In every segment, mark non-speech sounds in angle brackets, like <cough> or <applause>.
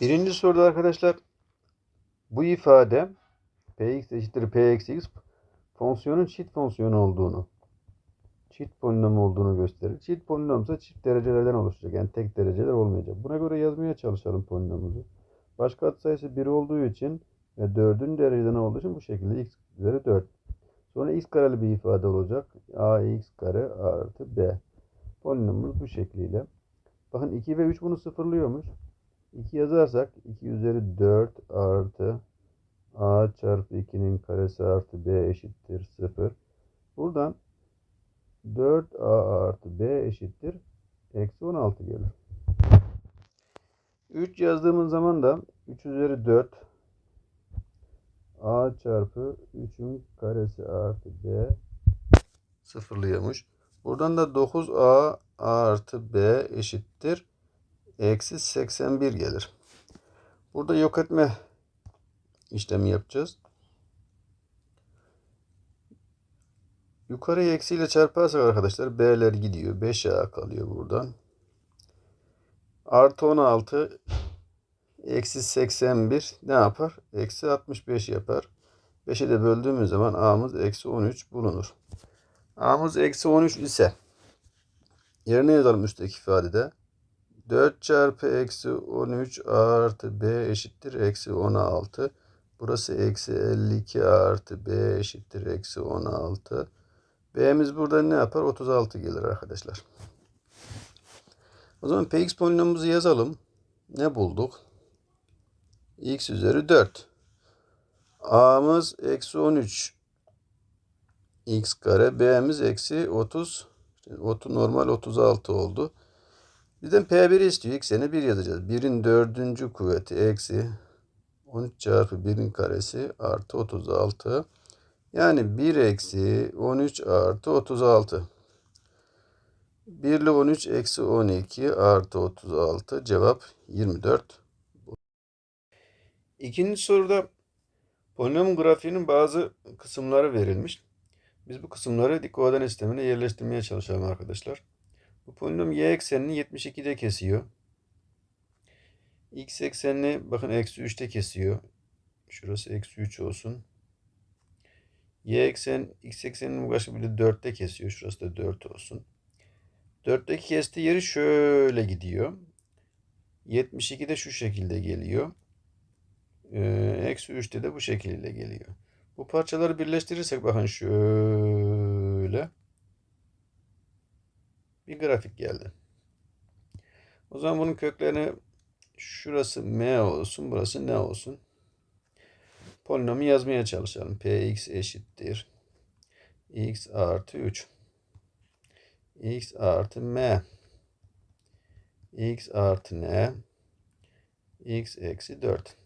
Birinci soruda arkadaşlar bu ifade px eşittir p eksi x fonksiyonun çift fonksiyon olduğunu çift polinom olduğunu gösterir. Çift polinomsa çift derecelerden oluşacak. Yani tek dereceler olmayacak. Buna göre yazmaya çalışalım polinomumuzu. Baş katsayısı 1 olduğu için ve 4'ün dereceden olduğu için bu şekilde x üzeri 4. Sonra x kareli bir ifade olacak. ax kare artı b. Polinomumuz bu şekliyle. Bakın 2 ve 3 bunu sıfırlıyormuş. 2 yazarsak 2 üzeri 4 artı a çarpı 2'nin karesi artı b eşittir 0. Buradan 4a artı b eşittir eksi 16 gelir. 3 yazdığımız zaman da 3 üzeri 4 a çarpı 3'ün karesi artı b sıfırlıyormuş. Buradan da 9a artı b eşittir eksi 81 gelir. Burada yok etme işlemi yapacağız. Yukarıya eksiyle çarparsak arkadaşlar b'ler gidiyor. 5a kalıyor buradan. Artı 16 eksi 81 ne yapar? Eksi 65 yapar. 5'e de böldüğümüz zaman a'mız eksi 13 bulunur. a'mız eksi 13 ise yerine yazalım üstteki ifadede. 4 çarpı eksi 13 artı b eşittir eksi 16. Burası eksi 52 artı b eşittir eksi 16. b'miz burada ne yapar? 36 gelir arkadaşlar. O zaman px polinomumuzu yazalım. Ne bulduk? x üzeri 4. a'mız eksi 13 x kare. b'miz eksi 30. 30 normal 36 oldu. Bizden P1 istiyor. X'ini 1 yazacağız. 1'in dördüncü kuvveti eksi 13 çarpı 1'in karesi artı 36. Yani 1 eksi 13 artı 36. 1 ile 13 eksi 12 artı 36. Cevap 24. İkinci soruda polinom grafiğinin bazı kısımları verilmiş. Biz bu kısımları dik koordinat sistemine yerleştirmeye çalışalım arkadaşlar. Bu polinom y eksenini 72'de kesiyor. X eksenini bakın eksi 3'te kesiyor. Şurası eksi 3 olsun. Y eksen, X eksenini başka bir de 4'te kesiyor. Şurası da 4 olsun. 4'teki kestiği yeri şöyle gidiyor. 72'de şu şekilde geliyor. Ee, eksi 3'te de bu şekilde geliyor. Bu parçaları birleştirirsek bakın şöyle bir grafik geldi. O zaman bunun köklerini şurası m olsun, burası ne olsun? Polinomu yazmaya çalışalım. px eşittir x artı 3 x artı m x artı n x eksi 4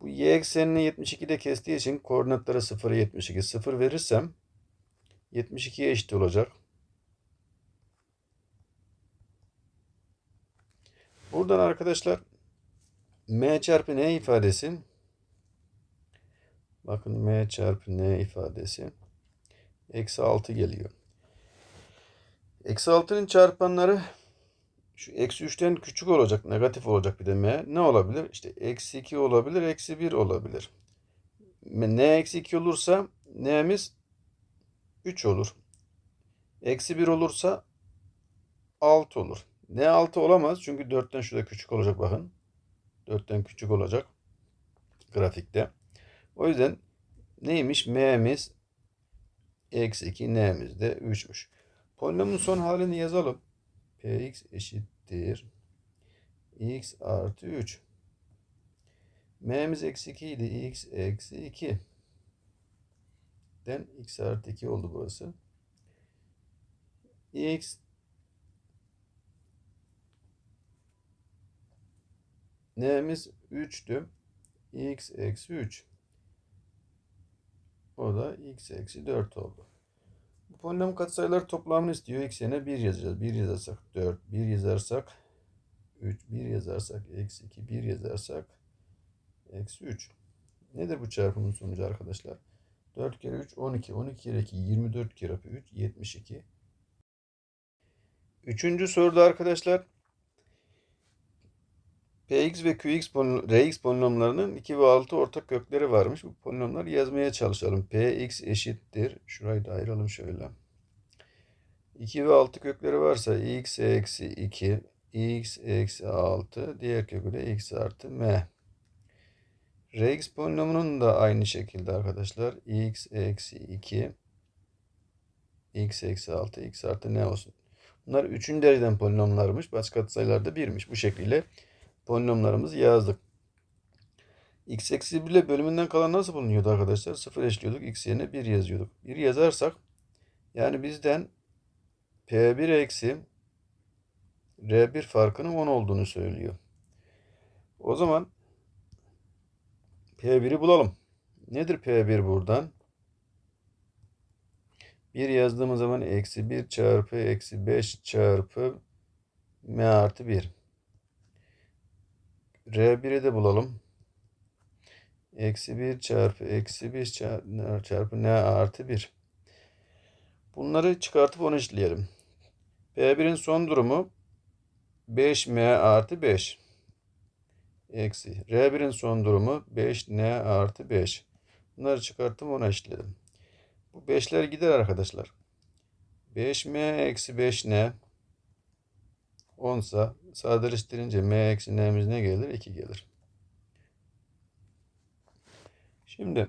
bu y eksenini 72'de kestiği için koordinatları 0'a 72 0 verirsem 72'ye eşit olacak. Buradan arkadaşlar m çarpı n ifadesi bakın m çarpı n ifadesi eksi 6 geliyor. Eksi 6'nın çarpanları şu eksi 3'ten küçük olacak, negatif olacak bir de m. Ne olabilir? İşte eksi 2 olabilir, eksi 1 olabilir. n eksi 2 olursa n'miz 3 olur. Eksi 1 olursa 6 olur. N 6 olamaz çünkü 4'ten şurada küçük olacak bakın. 4'ten küçük olacak grafikte. O yüzden neymiş? M'miz eksi 2, N'miz de 3'müş. Polinomun son halini yazalım. Px eşittir. x artı 3. M'miz eksi 2 idi. x eksi 2. Den x artı 2 oldu burası. x N'miz 3'tü. x eksi 3. O da x eksi 4 oldu. Bu polinom katsayılar toplamını istiyor. X yerine 1 yazacağız. 1 yazarsak 4, 1 yazarsak 3, 1 yazarsak eksi 2, 1 yazarsak eksi 3. Nedir bu çarpımın sonucu arkadaşlar? 4 kere 3, 12. 12 kere 2, 24 kere 3, 72. Üçüncü soruda arkadaşlar Px ve Qx polino- Rx polinomlarının 2 ve 6 ortak kökleri varmış. Bu polinomları yazmaya çalışalım. Px eşittir. Şurayı da ayıralım şöyle. 2 ve 6 kökleri varsa x eksi 2, x eksi 6, diğer kökü de x artı m. Rx polinomunun da aynı şekilde arkadaşlar. x eksi 2, x eksi 6, x artı n olsun. Bunlar 3. dereceden polinomlarmış. Başka katsayılarda 1'miş. Bu şekilde polinomlarımızı yazdık. x eksi 1 ile bölümünden kalan nasıl bulunuyordu arkadaşlar? 0 eşliyorduk. x yerine 1 yazıyorduk. 1 yazarsak yani bizden P1 eksi R1 farkının 10 olduğunu söylüyor. O zaman P1'i bulalım. Nedir P1 buradan? 1 yazdığımız zaman eksi 1 çarpı eksi 5 çarpı M artı 1. R1'i de bulalım. Eksi 1 çarpı eksi 5 çarpı, çarpı N artı 1. Bunları çıkartıp onu işleyelim. P1'in son durumu 5M artı 5. Eksi. R1'in son durumu 5N artı 5. Bunları çıkarttım ona eşitledim. Bu 5'ler gider arkadaşlar. 5M eksi 5N 10 sa sadeleştirince M eksi N'miz ne gelir? 2 gelir. Şimdi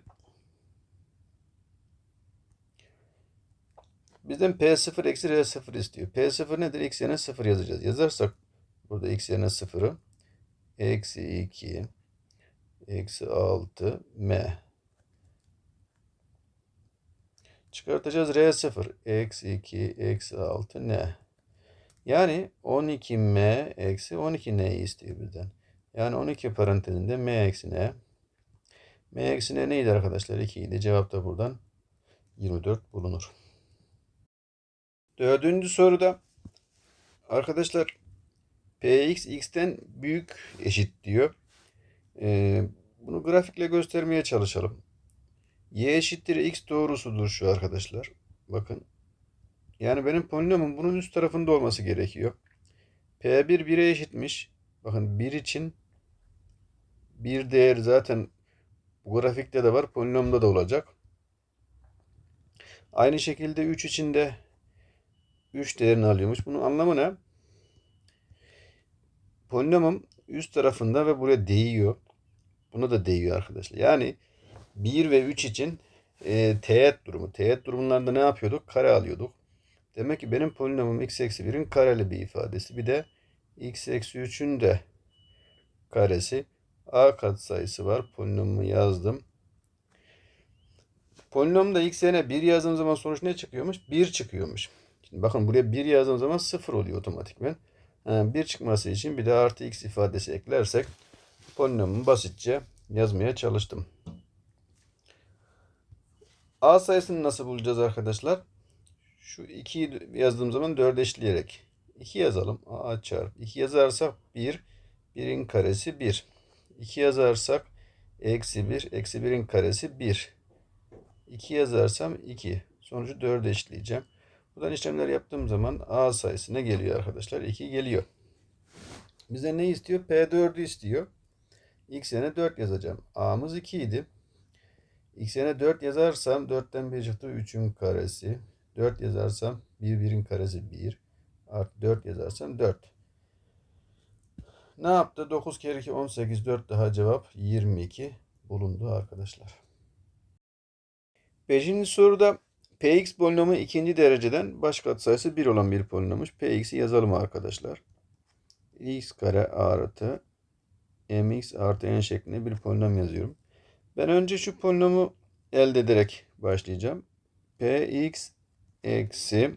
Bizden P0 eksi R0 istiyor. P0 nedir? X yerine 0 yazacağız. Yazarsak burada X yerine 0'ı eksi 2 eksi 6 M çıkartacağız. R0 eksi 2 eksi 6 N yani 12M eksi 12N'yi istiyor bizden. Yani 12 parantezinde M eksi N M eksi N neydi arkadaşlar? 2 idi. Cevap da buradan 24 bulunur. Dördüncü soruda arkadaşlar Px x'ten büyük eşit diyor. Ee, bunu grafikle göstermeye çalışalım. Y eşittir x doğrusudur şu arkadaşlar. Bakın. Yani benim polinomum bunun üst tarafında olması gerekiyor. P1 1'e eşitmiş. Bakın 1 için bir değer zaten bu grafikte de var. Polinomda da olacak. Aynı şekilde 3 için de 3 değerini alıyormuş. Bunun anlamı ne? Polinomum üst tarafında ve buraya değiyor. Buna da değiyor arkadaşlar. Yani 1 ve 3 için e, teğet durumu. Teğet durumlarında ne yapıyorduk? Kare alıyorduk. Demek ki benim polinomum x eksi 1'in kareli bir ifadesi. Bir de x eksi 3'ün de karesi. A katsayısı var. Polinomumu yazdım. Polinomda x yerine 1 yazdığım zaman sonuç ne çıkıyormuş? 1 çıkıyormuş. Şimdi bakın buraya 1 yazdığım zaman 0 oluyor otomatikmen. Yani 1 çıkması için bir de artı x ifadesi eklersek polinomu basitçe yazmaya çalıştım. A sayısını nasıl bulacağız arkadaşlar? Şu 2'yi yazdığım zaman 4 eşleyerek. 2 yazalım. A çarpı. 2 yazarsak 1. 1'in karesi 1. 2 yazarsak eksi 1. Eksi 1'in karesi 1. 2 yazarsam 2. Sonucu 4 eşleyeceğim. Buradan işlemler yaptığım zaman A sayısı ne geliyor arkadaşlar? 2 geliyor. Bize ne istiyor? P4'ü istiyor. X yerine 4 yazacağım. A'mız 2 idi. X yerine 4 yazarsam 4'ten 1 çıktı 3'ün karesi. 4 yazarsam 1 1'in karesi 1. Artı 4 yazarsam 4. Ne yaptı? 9 kere 2 18 4 daha cevap 22 bulundu arkadaşlar. Beşinci soruda Px polinomu ikinci dereceden baş katsayısı 1 olan bir polinommuş. Px'i yazalım arkadaşlar. x kare artı mx artı n şeklinde bir polinom yazıyorum. Ben önce şu polinomu elde ederek başlayacağım. Px eksi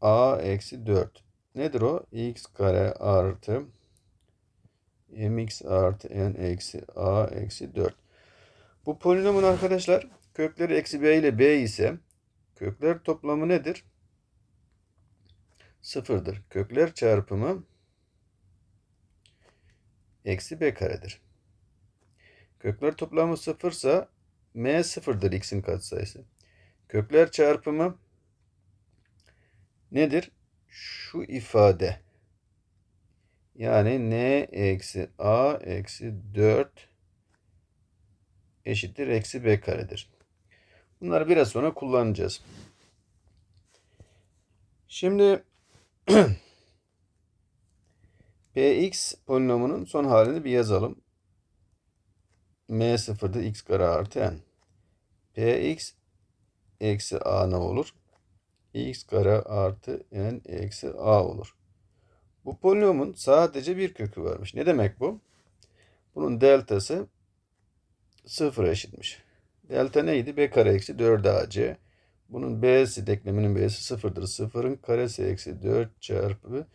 a eksi 4. Nedir o? x kare artı mx artı n eksi a eksi 4. Bu polinomun arkadaşlar kökleri eksi b ile b ise kökler toplamı nedir? Sıfırdır. Kökler çarpımı eksi b karedir. Kökler toplamı sıfırsa m sıfırdır x'in katsayısı. Kökler çarpımı nedir? Şu ifade Yani n eksi a eksi 4 eşittir eksi b karedir. Bunları biraz sonra kullanacağız. Şimdi <clears throat> px polinomunun son halini bir yazalım. m sıfırda x kare artı n. px eksi a ne olur? x kare artı n eksi a olur. Bu polinomun sadece bir kökü varmış. Ne demek bu? Bunun deltası sıfıra eşitmiş. Delta neydi? b kare eksi 4ac. Bunun b'si denkleminin b'si sıfırdır. Sıfırın karesi eksi 4 çarpı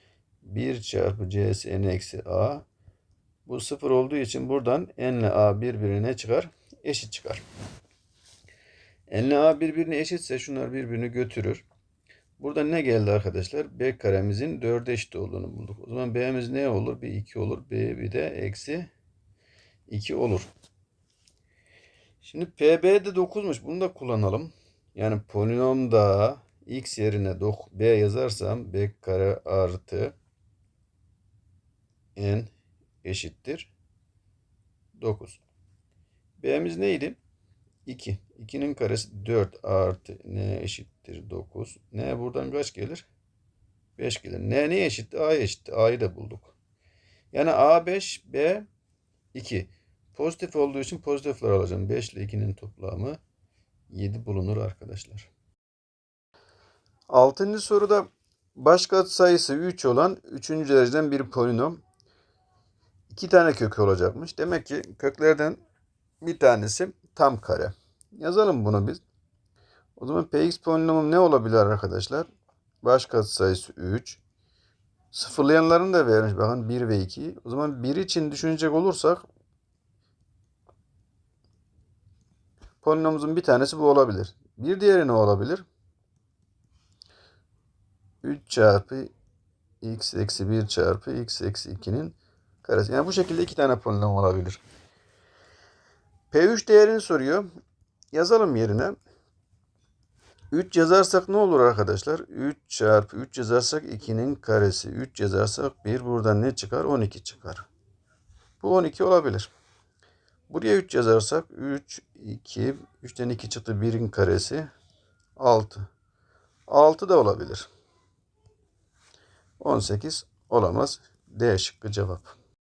1 çarpı c'si n eksi a. Bu sıfır olduğu için buradan n ile a birbirine çıkar? Eşit çıkar. N ile a birbirine eşitse şunlar birbirini götürür. Burada ne geldi arkadaşlar? B karemizin 4'e eşit olduğunu bulduk. O zaman B'miz ne olur? Bir 2 olur. B bir de eksi 2 olur. Şimdi PB de 9'muş. Bunu da kullanalım. Yani polinomda x yerine B yazarsam B kare artı n eşittir 9. B'miz neydi? 2. 2'nin karesi 4 artı n eşittir 9. n buradan kaç gelir? 5 gelir. n ne eşitti? a eşitti. a'yı da bulduk. Yani a 5, b 2. Pozitif olduğu için pozitifler alacağım. 5 ile 2'nin toplamı 7 bulunur arkadaşlar. Altıncı soruda baş sayısı 3 olan 3. dereceden bir polinom. 2 tane kökü olacakmış. Demek ki köklerden bir tanesi tam kare. Yazalım bunu biz. O zaman px polinomum ne olabilir arkadaşlar? Baş sayısı 3. Sıfırlayanlarını da vermiş bakın 1 ve 2. O zaman 1 için düşünecek olursak polinomumuzun bir tanesi bu olabilir. Bir diğeri ne olabilir? 3 çarpı x eksi 1 çarpı x eksi 2'nin karesi. Yani bu şekilde iki tane polinom olabilir. P3 değerini soruyor. Yazalım yerine. 3 yazarsak ne olur arkadaşlar? 3 çarpı 3 yazarsak 2'nin karesi. 3 yazarsak 1 buradan ne çıkar? 12 çıkar. Bu 12 olabilir. Buraya 3 yazarsak 3, 2, 3'ten 2 çıktı 1'in karesi 6. 6 da olabilir. 18 olamaz. D şıkkı cevap.